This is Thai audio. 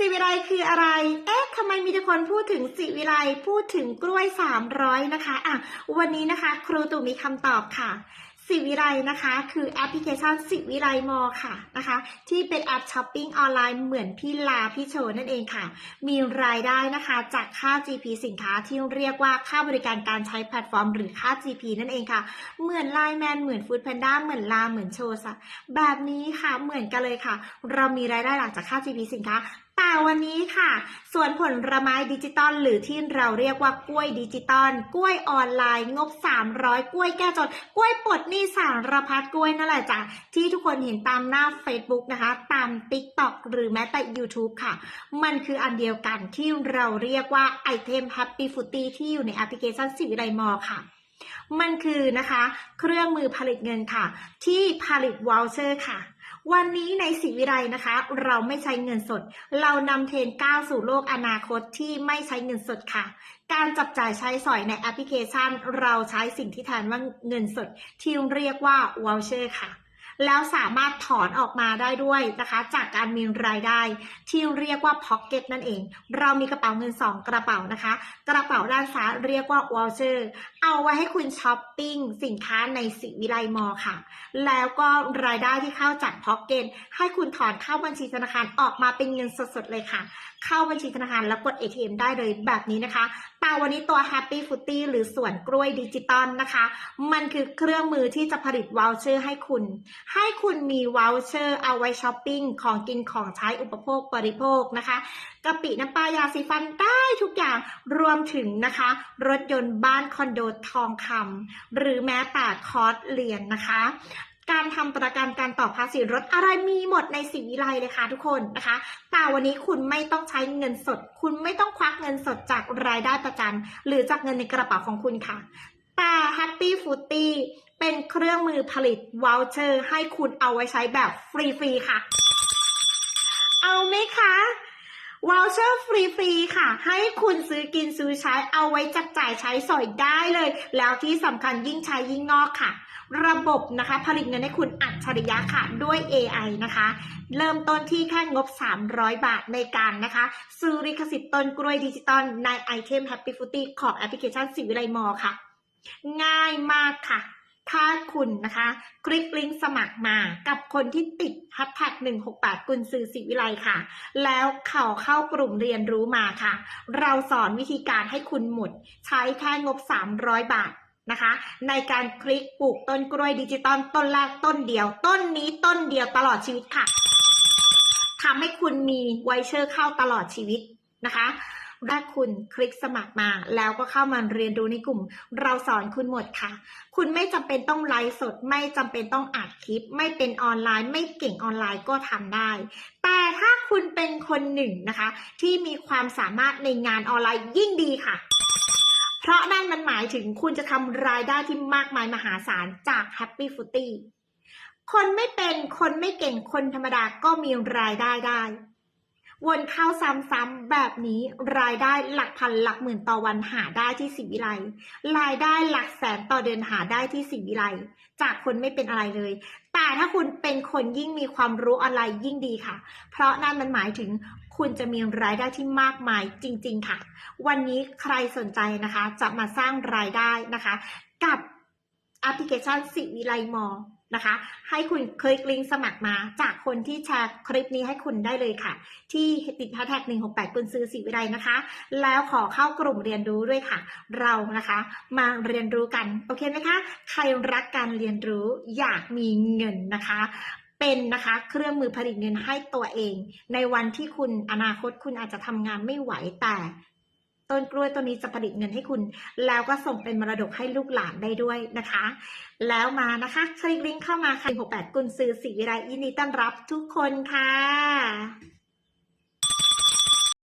สิวิไลคืออะไร เอ๊ะทำไมมีแต่คนพูดถึงสิวิไลพูดถึงกล้วย 300 นะคะ อะ วันนี้นะคะ ครูตู่มีคำตอบค่ะ สิวิไลนะคะ คือแอปพลิเคชันสิวิไลมอค่ะนะคะ ที่เป็นแอปช้อปปิ้งออนไลน์เหมือนพี่ลาพี่โชนั่นเองค่ะ มีรายได้นะคะ จากค่า GP สินค้าที่เรียกว่าค่าบริการการใช้แพลตฟอร์ม หรือค่า GP นั่นเองค่ะ เหมือนไลน์แมนเหมือนฟู้ดแพนด้าเหมือนลาเหมือนโชซะแบบนี้ค่ะ เหมือนกันเลยค่ะ เรามีรายได้หลักจากค่า GP สินค้า วันนี้ค่ะสวนผลไม้ดิจิตอลหรือที่เราเรียกว่ากล้วยดิจิตอลกล้วยออนไลน์งบ 300 กล้วยแก้จนกล้วยปลดหนี้สารพัดกล้วยนั่นแหละจ้ะที่ทุกคนเห็นตามหน้า Facebook นะคะ ตาม TikTok หรือแม้แต่ YouTube ค่ะ มันคืออันเดียวกันที่เราเรียกว่าไอเทม Happy f o o t ที่อยู่ในแอปพลิเคชันสิวิไลมอค่ะมันคือนะคะ เครื่องมือผลิตเงินค่ะ ที่ผลิตวอลเชอร์ค่ะ วันนี้ในสีวิไลนะคะ เราไม่ใช้เงินสด เรานำเทรนก้าวสู่โลกอนาคตที่ไม่ใช้เงินสดค่ะ การจับจ่ายใช้สอยในแอปพลิเคชัน เราใช้สิ่งที่แทนว่าเงินสด ที่เรียกว่าวอลเชอร์ค่ะ แล้วสามารถถอนออกมาได้ด้วยนะคะ จากการมีรายได้ที่เรียกว่าพ็อกเก็ตนั่นเอง เรามีกระเป๋าเงิน 2 กระเป๋านะคะ กระเป๋าด้านซ้ายเรียกว่าวอลเชอร์เอาไว้ให้คุณช้อปปิ้งสินค้าในสิวิไลมอลค่ะ แล้วก็รายได้ที่เข้าจากพ็อกเก็ตให้คุณถอนเข้าบัญชีธนาคารออกมาเป็นเงินสดๆเลยค่ะ เข้าบัญชีธนาคารแล้วกด ATM ได้เลยแบบนี้นะคะแต่วันนี้ตัว Happy f o o t y หรือสวนกล้วยดิจิตอลนะคะ มันคือเครื่องมือที่จะผลิตวอลเชอร์ให้คุณ ให้คุณมีวอลเชอร์เอาไว้ช้อปปิ้ง ของกินของใช้อุปโภคบริโภคนะคะกะปิน้ำปลายาสีฟันได้ทุกอย่างรวมถึงนะคะ รถยนต์บ้านคอนโดทองคำหรือแม้แต่คอร์สเรียนนะคะ การทำประกันการต่อภาษีรถอะไรมีหมดในสิวิไลเลยค่ะทุกคนนะคะ แต่วันนี้คุณไม่ต้องใช้เงินสด คุณไม่ต้องควักเงินสดจากรายได้ประจำหรือจากเงินในกระเป๋าของคุณค่ะ แต่ Happy f o o t เป็นเครื่องมือผลิตวอลเชอร์ให้คุณเอาไว้ใช้แบบฟรีๆค่ะ เอาไหมคะ วอลเชอร์ฟรีๆค่ะ ให้คุณซื้อกินซื้อใช้เอาไว้จับจ่ายใช้สอยได้เลย แล้วที่สำคัญยิ่งใช้ยิ่งงอกค่ะ ระบบนะคะ ผลิตเงินให้คุณอัจฉริยะค่ะ ด้วย AI นะคะ เริ่มต้นที่แค่งบ 300 บาทในการนะคะ ซื้อลิขสิทธิ์ต้นกล้วยดิจิตอลในไอเทม Happy f o o t ของแอปพลิเคชันสิวิไลมอค่ะ ง่ายมากค่ะ ถ้าคุณนะคะ คลิกลิงก์สมัครมากับคนที่ติด hashtag 168 กุนซือสิวิไลค่ะ แล้วเขาเข้ากลุ่มเรียนรู้มาค่ะ เราสอนวิธีการให้คุณหมดใช้แค่งบ 300 บาทนะคะในการคลิกปลูกต้นกล้วยดิจิตอลต้นแรกต้นเดียว ต้นนี้ต้นเดียวตลอดชีวิตค่ะทำให้คุณมีไวเชอร์เข้าตลอดชีวิตนะคะ ถ้าคุณคลิกสมัครมา แล้วก็เข้ามาเรียนรู้ในกลุ่ม เราสอนคุณหมดค่ะ คุณไม่จำเป็นต้องไลฟ์สด ไม่จำเป็นต้องอัดคลิป ไม่เป็นออนไลน์ ไม่เก่งออนไลน์ก็ทำได้ แต่ถ้าคุณเป็นคนหนึ่งนะคะ ที่มีความสามารถในงานออนไลน์ยิ่งดีค่ะเพราะนั่นมันหมายถึงคุณจะทำรายได้ที่มากมายมหาศาลจาก Happy f o o t คนไม่เป็นคนไม่เก่งคนธรรมดาก็มีรายได้ได้ วนเข้าซ้ำๆแบบนี้รายได้หลักพันหลักหมื่นต่อวันหาได้ที่สิวิไลรายได้หลักแสนต่อเดือนหาได้ที่สิวิไลจากคนไม่เป็นอะไรเลย แต่ถ้าคุณเป็นคนยิ่งมีความรู้ออนไลน์ยิ่งดีค่ะ เพราะนั่นมันหมายถึงคุณจะมีรายได้ที่มากมายจริง ๆค่ะ วันนี้ใครสนใจนะคะ จะมาสร้างรายได้นะคะ กับแอปพลิเคชันสิวิไลมอ นะคะ ให้คุณคลิกลิงก์สมัครมาจากคนที่แชร์คลิปนี้ให้คุณได้เลยค่ะ ที่ติดแฮชแท็กหนึ่งหกแปดกุญซื้อสิวิไลนะคะ แล้วขอเข้ากลุ่มเรียนรู้ด้วยค่ะ เรานะคะ มาเรียนรู้กัน โอเคไหมคะ ใครรักการเรียนรู้อยากมีเงินนะคะเป็นนะคะเครื่องมือผลิตเงินให้ตัวเอง ในวันที่คุณอนาคตคุณอาจจะทำงานไม่ไหวแต่ ต้นกล้วยต้นนี้จะผลิตเงินให้คุณ แล้วก็ส่งเป็นมรดกให้ลูกหลานได้ด้วยนะคะ แล้วมานะคะคลิกลิงก์เข้ามาค่ะ68กุลซือสีวิไลยินดีต้อนรับทุกคนค่ะ